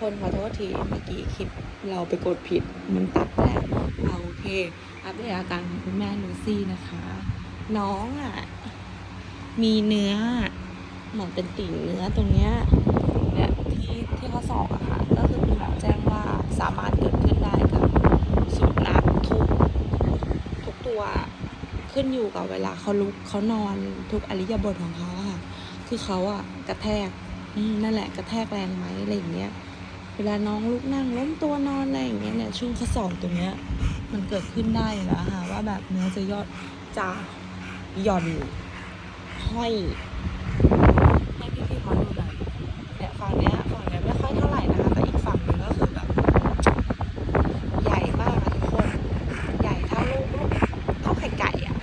คนขอโทษทีเมื่อกี้คลิปเราไปกดผิดมันตัดแล้วเอาโอเค อัปเดตอาการของคุณแม่ลูซี่นะคะ น้องอะ มีเนื้อเหมือนเป็นติ่งเนื้อตรงเนี้ยเนี่ยที่ที่เข้อศอกอะค่ะ ก็คือคุณหมอแจ้งว่าสามารถเกิดขึ้นได้กับสุนัขทุกทุกตัวขึ้นอยู่กับเวลาเขาลุกเขานอนทุกอริยบทของเขาอะค่ะ คือเขาอะกระแทกนั่นแหละกระแทกแรงไหมอะไรอย่างเงี้ย เวลาน้องลุกนั่งล้มตัวนอนอะไรอย่างเงี้ยเนี่ยช่วงข้อศอกตรงเนี้ยมันเกิดขึ้นได้อยู่แล้วค่ะว่าแบบเนื้อจะยอดจะหย่อนห้อยให้พี่ๆเขาดูหน่อยเนี่ยฝั่งเนี้ยฝั่งเนี้ยไม่ค่อยเท่าไหร่นะคะแต่อีกฝั่งหนึ่งก็คือแบบใหญ่มากทุกคนใหญ่เท่าลูกลูกเท่าไข่ไก่อะ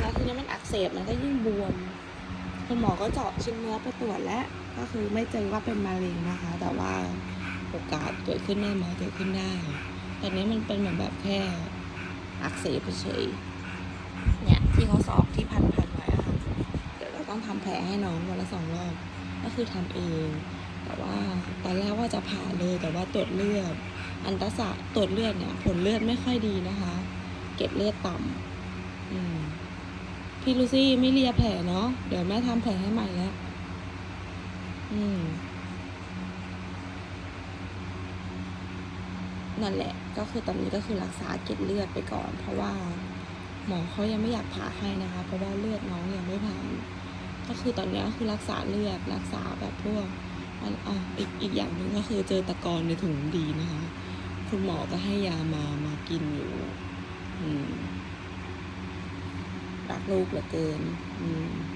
แล้วทีนี้มันอักเสบมันก็ยิ่งบวมคุณหมอก็เจาะชิ้นเนื้อไปตรวจแล้วก็คือไม่เจอว่าเป็นมะเร็งนะคะ แต่ว่า โอกาสเกิดขึ้นได้ไหมเกิดขึ้นได้ตอนนี้มันเป็นเหมือนแบบแค่อักเสบเฉยเนี่ยที่เขาสอบที่พันพันไว้อะค่ะเดี๋ยวเราต้องทำแผลให้น้องวันละสองรอบ ก็คือทำเอง แต่ว่าตอนแรกว่าจะผ่าเลยแต่ว่าตรวจเลือด อันตราซาตรวจเลือดเนี่ย ผลเลือดไม่ค่อยดีนะคะ เก็ดเลือดต่ำอืมพี่ลูซี่ไม่เลียแผลเนาะเดี๋ยวแม่ทำแผลให้ใหม่แล้วอืม นั่นแหละก็คือตอนนี้ก็คือรักษาเกล็ดเลือดไปก่อน เพราะว่าหมอเขายังไม่อยากผ่าให้นะคะ เพราะว่าเลือดน้องยังไม่ผ่านก็คือตอนนี้ก็คือรักษาเลือดรักษาแบบพวกอันอะอีกอีกอย่างหนึ่งก็คือเจอตะกอนในถุงดีนะคะคุณหมอก็ให้ยามามากินอยู่รักลูกเหลือเกิน อืม